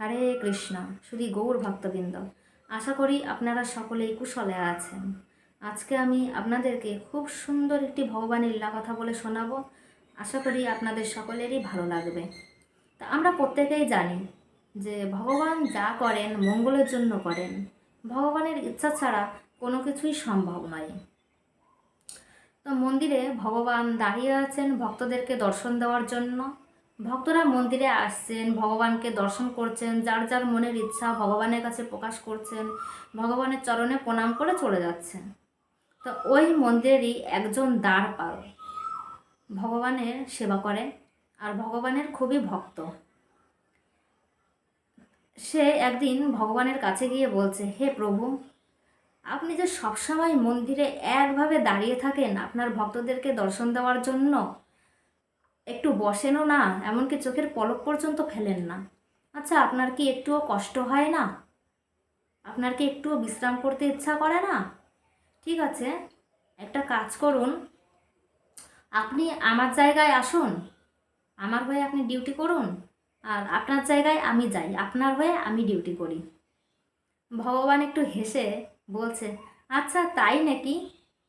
হরে কৃষ্ণ শুধু গৌর ভক্তবৃন্দ। আশা করি আপনারা সকলেই কুশলে আছেন। আজকে আমি আপনাদেরকে খুব সুন্দর একটি ভগবানের লীলা কথা বলে শোনাবো। আশা করি আপনাদের সকলেরই ভালো লাগবে। তা আমরা প্রত্যেকেই জানি যে ভগবান যা করেন মঙ্গলের জন্য করেন। ভগবানের ইচ্ছা ছাড়া কোনো কিছুই সম্ভব নয়। তো মন্দিরে ভগবান দাঁড়িয়ে আছেন ভক্তদেরকে দর্শন দেওয়ার জন্য। ভক্তরা মন্দিরে আসছেন, ভগবানকে দর্শন করছেন, যার যার মনের ইচ্ছা ভগবানের কাছে প্রকাশ করছেন, ভগবানের চরণে প্রণাম করে চলে যাচ্ছেন। তো ওই মন্দিরেরই একজন দ্বার পাল ভগবানের সেবা করে আর ভগবানের খুবই ভক্ত। সে একদিন ভগবানের কাছে গিয়ে বলছে, হে প্রভু, আপনি যে সবসময় মন্দিরে একভাবে দাঁড়িয়ে থাকেন আপনার ভক্তদেরকে দর্শন দেওয়ার জন্য একটু বসেনও না, এমনকি চোখের পলক পর্যন্ত ফেলেন না। আচ্ছা আপনার কি একটুও কষ্ট হয় না? আপনার কি একটুও বিশ্রাম করতে ইচ্ছা করে না? ঠিক আছে, একটা কাজ করুন। আপনি আমার জায়গায় আসুন। আমার হয়ে আপনি ডিউটি করুন, আর আপনার জায়গায় আমি যাই। আপনার হয়ে আমি ডিউটি করি। ভগবান একটু হেসে বলছে আচ্ছা তাই নাকি?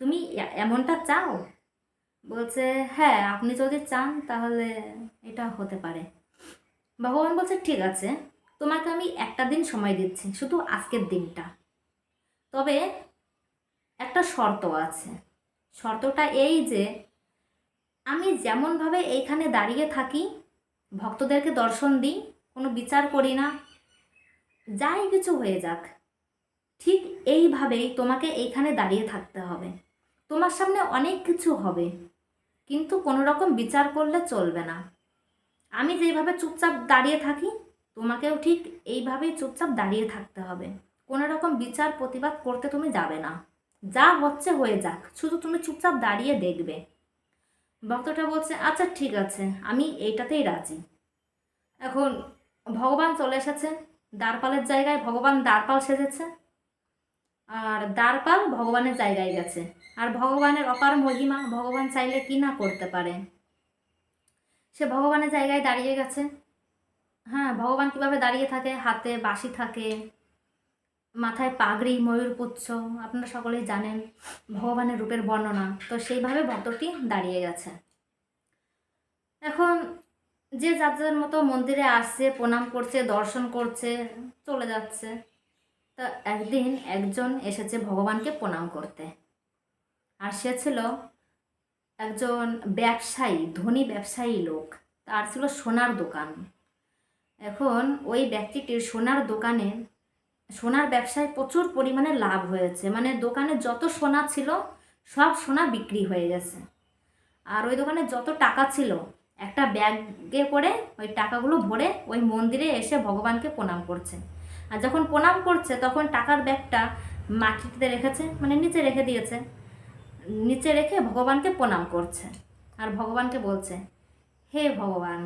তুমি এমনটা চাও? বলছে হ্যাঁ আপনি যদি চান তাহলে এটা হতে পারে। ভগবান বলছে, ঠিক আছে, তোমাকে আমি একটা দিন সময় দিচ্ছি, শুধু আজকের দিনটা। তবে একটা শর্ত আছে। শর্তটা এই যে, আমি যেমনভাবে এইখানে দাঁড়িয়ে থাকি, ভক্তদেরকে দর্শন দিই, কোনো বিচার করি না, যাই কিছু হয়ে যাক, ঠিক এইভাবেই তোমাকে এইখানে দাঁড়িয়ে থাকতে হবে। তোমার সামনে অনেক কিছু হবে, কিন্তু কোনো রকম বিচার করলে চলবে না। আমি যেইভাবে চুপচাপ দাঁড়িয়ে থাকি, তোমাকেও ঠিক এইভাবেই চুপচাপ দাঁড়িয়ে থাকতে হবে। কোনো রকম বিচার প্রতিবাদ করতে তুমি যাবে না। যা হচ্ছে হয়ে যাক, শুধু তুমি চুপচাপ দাঁড়িয়ে দেখবে। ভক্তটা বলছে আচ্ছা ঠিক আছে, আমি এইটাতেই রাজি। এখন ভগবান চলে এসেছে, দ্বারপালের জায়গায় ভগবান দ্বারপাল সেজেছে, আর দ্বারপাল ভগবানের জায়গায় গেছে। আর ভগবানের অপার মহিমা ভগবান চাইলে কি না করতে পারে? সে ভগবানের জায়গায় দাঁড়িয়ে গেছে। হ্যাঁ ভগবান কীভাবে দাঁড়িয়ে থাকে? হাতে বাঁশি থাকে, মাথায় পাগড়ি ময়ূরপুচ্ছ আপনারা সকলেই জানেন ভগবানের রূপের বর্ণনা। তো সেইভাবে ভক্তটি দাঁড়িয়ে গেছে। এখন যে যার মতো মন্দিরে আসছে, প্রণাম করছে, দর্শন করছে, চলে যাচ্ছে, তা একদিন একজন এসেছে ভগবানকে প্রণাম করতে। আর সে ছিল একজন ব্যবসায়ী, ধনী ব্যবসায়ী লোক। তার ছিল সোনার দোকান। এখন ওই ব্যক্তিটির সোনার দোকানে, সোনার ব্যবসায় প্রচুর পরিমাণে লাভ হয়েছে। মানে দোকানে যত সোনা ছিল, সব সোনা বিক্রি হয়ে গেছে। আর ওই দোকানে যত টাকা ছিল, একটা ব্যাগে করে ওই টাকাগুলো ভরে ওই মন্দিরে এসে ভগবানকে প্রণাম করছে। আর যখন প্রণাম করছে, তখন টাকার ব্যাগটা মাটিতে রেখেছে মানে নিচে রেখে দিয়েছে। নিচে রেখে ভগবানকে প্রণাম করছে। আর ভগবানকে বলছে, হে ভগবান,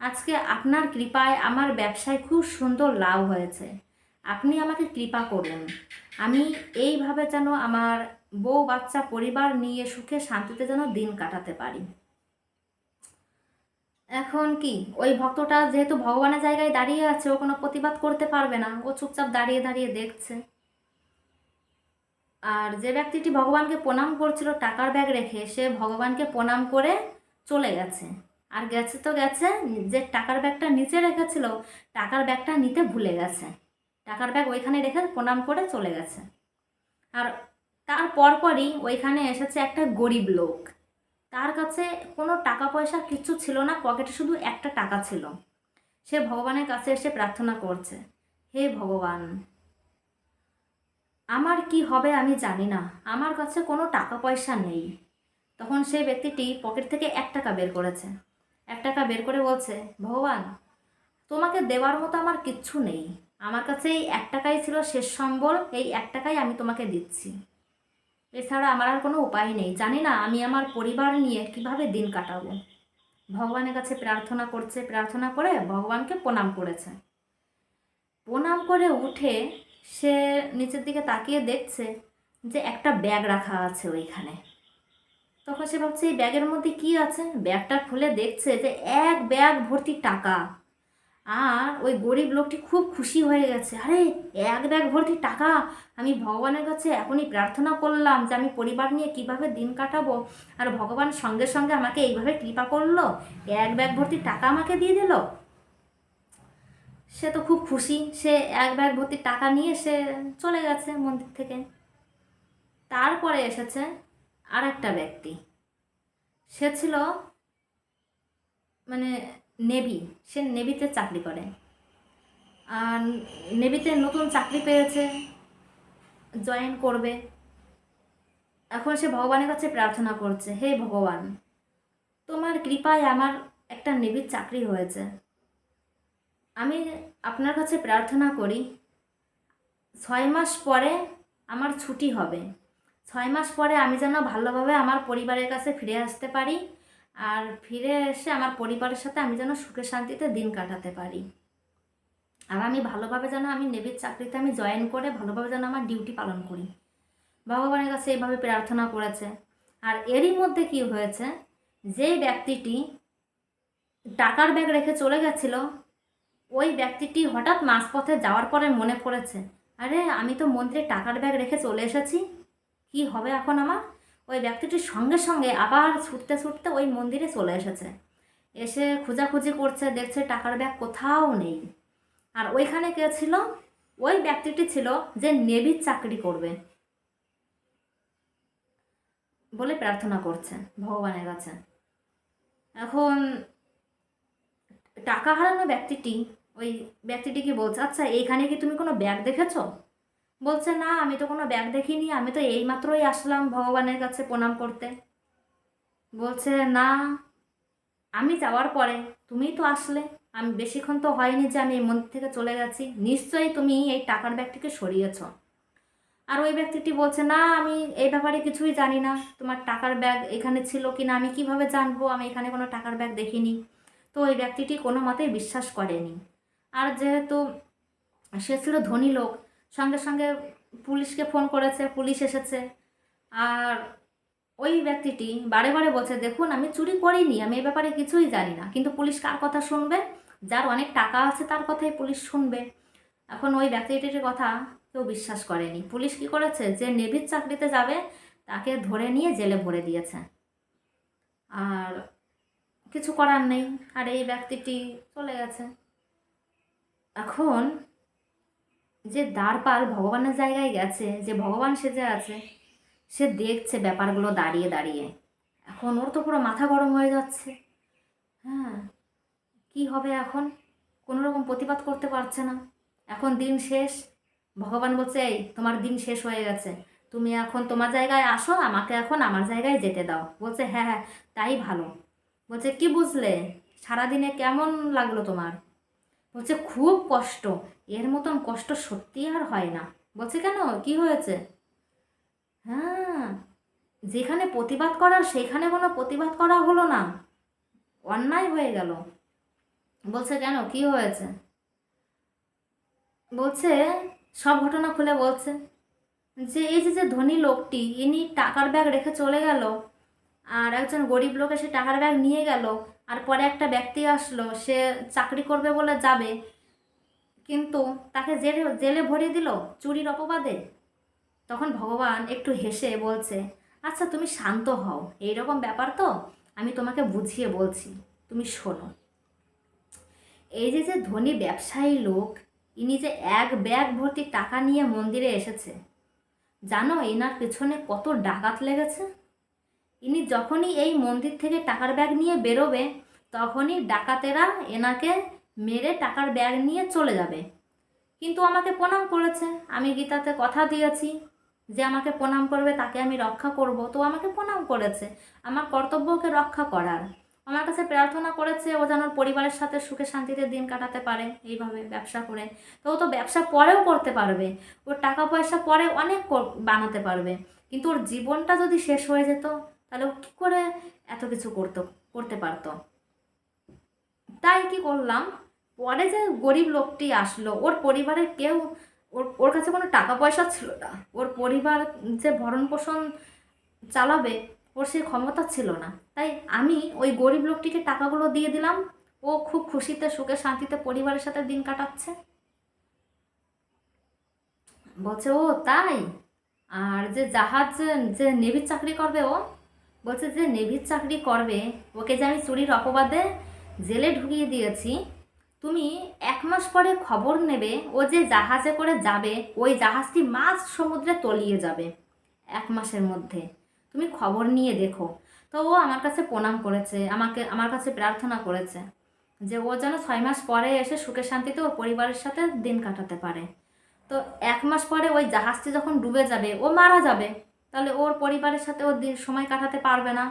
আজকে আপনার কৃপায় আমার ব্যবসায় খুব সুন্দর লাভ হয়েছে। আপনি আমাকে কৃপা করুন। আমি এইভাবে যেন আমার বউ, বাচ্চা, পরিবার নিয়ে সুখে শান্তিতে যেন দিন কাটাতে পারি। এখন কি, ওই ভক্তটা যেহেতু ভগবানের জায়গায় দাঁড়িয়ে আছে, ও কোনো প্রতিবাদ করতে পারবে না। ও চুপচাপ দাঁড়িয়ে দাঁড়িয়ে দেখছে। আর যে ব্যক্তিটি ভগবানকে প্রণাম করছিল, টাকার ব্যাগ রেখে সে ভগবানকে প্রণাম করে চলে গেছে। আর গেছে তো গেছে, যে টাকার ব্যাগটা নিচে রেখেছিল, টাকার ব্যাগটা নিতে ভুলে গেছে। টাকার ব্যাগ ওইখানে রেখে প্রণাম করে চলে গেছে। আর তার পরপরই ওইখানে এসেছে একটা গরিব লোক। তার কাছে কোনো টাকা পয়সা কিচ্ছু ছিল না, পকেটে শুধু একটা টাকা ছিল। সে ভগবানের কাছে এসে প্রার্থনা করছে, হে ভগবান আমার কি হবে আমি জানি না। আমার কাছে কোনো টাকা পয়সা নেই। তখন সেই ব্যক্তিটি পকেট থেকে এক টাকা বের করেছে। এক টাকা বের করে বলছে, ভগবান, তোমাকে দেওয়ার মতো আমার কিচ্ছু নেই। আমার কাছে এই এক টাকাই ছিল শেষ সম্বল, এই এক টাকাই আমি তোমাকে দিচ্ছি। এছাড়া আমার আর কোনো উপায় নেই। জানি না আমি আমার পরিবার নিয়ে কীভাবে দিন কাটাবো। ভগবানের কাছে প্রার্থনা করছে, প্রার্থনা করে ভগবানকে প্রণাম করেছে। প্রণাম করে উঠে সে নিচের দিকে তাকিয়ে দেখছে যে একটা ব্যাগ রাখা আছে ওইখানে। তখন সে ভাবছে, এই ব্যাগের মধ্যে কি আছে? ব্যাগটা খুলে দেখছে যে এক ব্যাগ ভর্তি টাকা। আর ওই গরিব লোকটি খুব খুশি হয়ে গেছে। আরে, এক ব্যাগ ভর্তি টাকা? আমি ভগবানের কাছে এখনই প্রার্থনা করলাম যে আমি পরিবার নিয়ে কীভাবে দিন কাটাবো। আর ভগবান সঙ্গে সঙ্গে আমাকে এইভাবে কৃপা করল। এক ব্যাগ ভর্তি টাকা আমাকে দিয়ে দিল। সে তো খুব খুশি। সে এক ব্যাগ ভর্তি টাকা নিয়ে সে চলে গেছে মন্দির থেকে। তারপরে এসেছে আর একটা ব্যক্তি। সে ছিল মানে নেভি। সে নেভিতে চাকরি করে। আর নেভিতে নতুন চাকরি পেয়েছে, জয়েন করবে। এখন সে ভগবানের কাছে প্রার্থনা করছে, হে ভগবান, তোমার কৃপায় আমার একটা নেভির চাকরি হয়েছে। আমি আপনার কাছে প্রার্থনা করি, ছয় মাস পরে আমার ছুটি হবে। ছয় মাস পরে আমি যেন ভালোভাবে আমার পরিবারের কাছে ফিরে আসতে পারি আর ফিরে এসে আমার পরিবারের সাথে আমি যেন সুখে শান্তিতে দিন কাটাতে পারি। আর আমি ভালোভাবে যেন আমি নেভির চাকরিতে আমি জয়েন করে ভালোভাবে যেন আমার ডিউটি পালন করি। ভগবানের কাছে এইভাবে প্রার্থনা করেছে। আর এরই মধ্যে কি হয়েছে যে ব্যক্তিটি টাকার ব্যাগ রেখে চলে গেছিল ওই ব্যক্তিটি হঠাৎ মাঝপথে যাওয়ার পরে মনে পড়েছে, আরে, আমি তো মন্দিরে টাকার ব্যাগ রেখে চলে এসেছি। কি হবে এখন আমার? ওই ব্যক্তিটির সঙ্গে সঙ্গে আবার ছুটতে ছুটতে ওই মন্দিরে চলে এসেছে। এসে খোঁজাখুঁজি করছে, দেখছে টাকার ব্যাগ কোথাও নেই। আর ওইখানে কে ছিল? ওই ব্যক্তিটি ছিল যে নেভির চাকরি করবে বলে প্রার্থনা করছে ভগবানের কাছে। এখন টাকা হারানো ব্যক্তিটি ওই ব্যক্তিটি কি বলছে আচ্ছা এইখানে কি তুমি কোনো ব্যাগ দেখেছ? বলছে, না, আমি তো কোনো ব্যাগ দেখিনি, আমি তো এইমাত্রই আসলাম ভগবানের কাছে প্রণাম করতে। বলছে, না, আমি যাওয়ার পরে তুমিই তো আসলে, আমি বেশিক্ষণ তো হয়নি যে আমি এই মন্দির থেকে চলে গেছি, নিশ্চয়ই তুমি এই টাকার ব্যাগটিকে সরিয়েছ। আর ওই ব্যক্তিটি বলছে, না, আমি এই ব্যাপারে কিছুই জানি না, তোমার টাকার ব্যাগ এখানে ছিল কি না আমি কীভাবে জানব? আমি এখানে কোনো টাকার ব্যাগ দেখিনি। তো ওই ব্যক্তিটি কোনো মতেই বিশ্বাস করেনি। আর যেহেতু সে ছিল ধনী লোক, সঙ্গে সঙ্গে পুলিশকে ফোন করেছে, পুলিশ এসেছে। আর ওই ব্যক্তিটি বারে বারে বলছে, দেখুন, আমি চুরি করিনি, আমি এ ব্যাপারে কিছুই জানি না। কিন্তু পুলিশ কার কথা শুনবে? যার অনেক টাকা আছে তার কথাই পুলিশ শুনবে। এখন ওই ব্যক্তিটির কথা কেউ বিশ্বাস করেনি। পুলিশ কি করেছে? যে নেভির চাকরিতে যাবে, তাকে ধরে নিয়ে জেলে ভরে দিয়েছে। আর কিছু করার নেই। আর এই ব্যক্তিটি চলে গেছে। এখন যে দ্বারপাল ভগবানের জায়গায় গেছে, যে ভগবান সেজে আছে, সে দেখছে ব্যাপারগুলো দাঁড়িয়ে দাঁড়িয়ে। এখন ওর তো পুরো মাথা গরম হয়ে যাচ্ছে। হ্যাঁ কি হবে এখন? কোনো রকম প্রতিবাদ করতে পারছে না। এখন দিন শেষ। ভগবান বলছে, এই, তোমার দিন শেষ হয়ে গেছে। তুমি এখন তোমার জায়গায় আসো, আমাকে এখন আমার জায়গায় যেতে দাও। বলছে হ্যাঁ হ্যাঁ তাই ভালো। বলছে, কি বুঝলে? সারাদিনে কেমন লাগল তোমার? বলছে, খুব কষ্ট। এর মতন কষ্ট সত্যি আর হয় না। বলছে, কেন? কি হয়েছে? হ্যাঁ যেখানে প্রতিবাদ করার, সেখানে কোনো প্রতিবাদ করা হলো না। অন্যায় হয়ে গেল। বলছে, কেন? কি হয়েছে? বলছে, সব ঘটনা খুলে বলছে যে, এই যে ধনী লোকটি, ইনি টাকার ব্যাগ রেখে চলে গেল আর একজন গরিব লোক এসে টাকার ব্যাগ নিয়ে গেল, আর পরে একটা ব্যক্তি আসলো, সে চাকরি করবে বলে যাবে, কিন্তু তাকে জেলে জেলে ভরিয়ে দিল চুরির অপবাদে? তখন ভগবান একটু হেসে বলছে আচ্ছা তুমি শান্ত হও, এইরকম ব্যাপার তো আমি তোমাকে বুঝিয়ে বলছি, তুমি শোনো। এই যে যে ধনী ব্যবসায়ী লোক, ইনি যে এক ব্যাগ ভর্তি টাকা নিয়ে মন্দিরে এসেছে, জানো, এনার পেছনে কত ডাকাত লেগেছে? ইনি যখনই এই মন্দির থেকে টাকার ব্যাগ নিয়ে বেরোবে, তখনই ডাকাতেরা এনাকে মেরে টাকার ব্যাগ নিয়ে চলে যাবে। কিন্তু আমাকে প্রণাম করেছে। আমি গীতাতে কথা দিয়েছি যে আমাকে প্রণাম করবে, তাকে আমি রক্ষা করব। তো আমাকে প্রণাম করেছে। আমার কর্তব্যকে রক্ষা করার। আমার কাছে প্রার্থনা করেছে, ও যেন পরিবারের সাথে সুখে শান্তিতে দিন কাটাতে পারে, এইভাবে ব্যবসা করে। তো ও তো ব্যবসা পরেও করতে পারবে। ওর টাকা পয়সা পরে অনেক বানাতে পারবে। কিন্তু ওর জীবনটা যদি শেষ হয়ে যেত তাহলে ও কী করে এত কিছু করতো, করতে পারতো? তাই কি করলাম? পরে যে গরিব লোকটি আসলো, ওর পরিবারের কেউ, ওর ওর কাছে কোনো টাকা পয়সা ছিল না। ওর পরিবার যে ভরণ পোষণ চালাবে, ওর সেই ক্ষমতা ছিল না। তাই আমি ওই গরিব লোকটিকে টাকাগুলো দিয়ে দিলাম। ও খুব খুশিতে, সুখে, শান্তিতে পরিবারের সাথে দিন কাটাচ্ছে। বলছে, ও, তাই? আর যে জাহাজ যে নেভির চাকরি করবে ও? বলছে যে নেভির চাকরি করবে, ওকে যে আমি চুরির অপবাদে জেলে ঢুকিয়ে দিয়েছি, তুমি এক মাস পরে খবর নেবে, ও যে জাহাজে করে যাবে, ওই জাহাজটি মাছ সমুদ্রে তলিয়ে যাবে এক মাসের মধ্যে। তুমি খবর নিয়ে দেখো। তো ও আমার কাছে প্রণাম করেছে, আমাকে, আমার কাছে প্রার্থনা করেছে যে ও যেন ছয় মাস পরে এসে সুখে শান্তিতে ওর পরিবারের সাথে দিন কাটাতে পারে। তো এক মাস পরে ওই জাহাজটি যখন ডুবে যাবে, ও মারা যাবে। তাহলে ওর পরিবারের সাথে ও দিন, সময় কাটাতে পারবে না।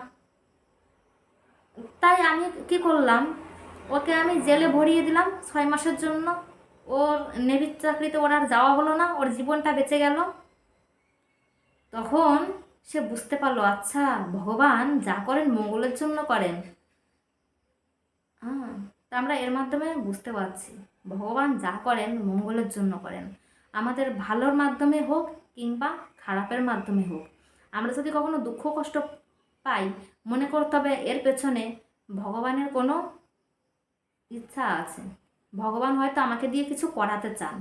তাই আমি কি করলাম, ওকে আমি জেলে ভরিয়ে দিলাম ছয় মাসের জন্য। ওর নেভির চাকরিতে ওর আর যাওয়া হলো না, ওর জীবনটা বেঁচে গেল। তখন সে বুঝতে পারল আচ্ছা ভগবান যা করেন মঙ্গলের জন্য করেন। হ্যাঁ তা আমরা এর মাধ্যমে বুঝতে পারছি, ভগবান যা করেন মঙ্গলের জন্য করেন। আমাদের ভালোর মাধ্যমে হোক কিংবা খারাপের মাধ্যমে হোক। আমরা যদি কখনো দুঃখ, কষ্ট পাই, মনে করতে হবে এর পেছনে ভগবানের কোনো ইচ্ছা আছে। ভগবান হয়তো আমাকে দিয়ে কিছু করাতে চান।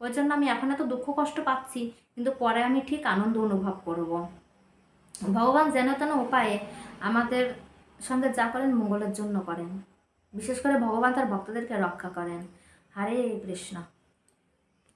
ওই জন্য আমি এখন এত দুঃখ, কষ্ট পাচ্ছি, কিন্তু পরে আমি ঠিক আনন্দ অনুভব করব। ভগবান যেন তেন উপায়ে আমাদের সঙ্গে যা করেন মঙ্গলের জন্য করেন। বিশেষ করে ভগবান তার ভক্তদেরকে রক্ষা করেন। হরে কৃষ্ণ।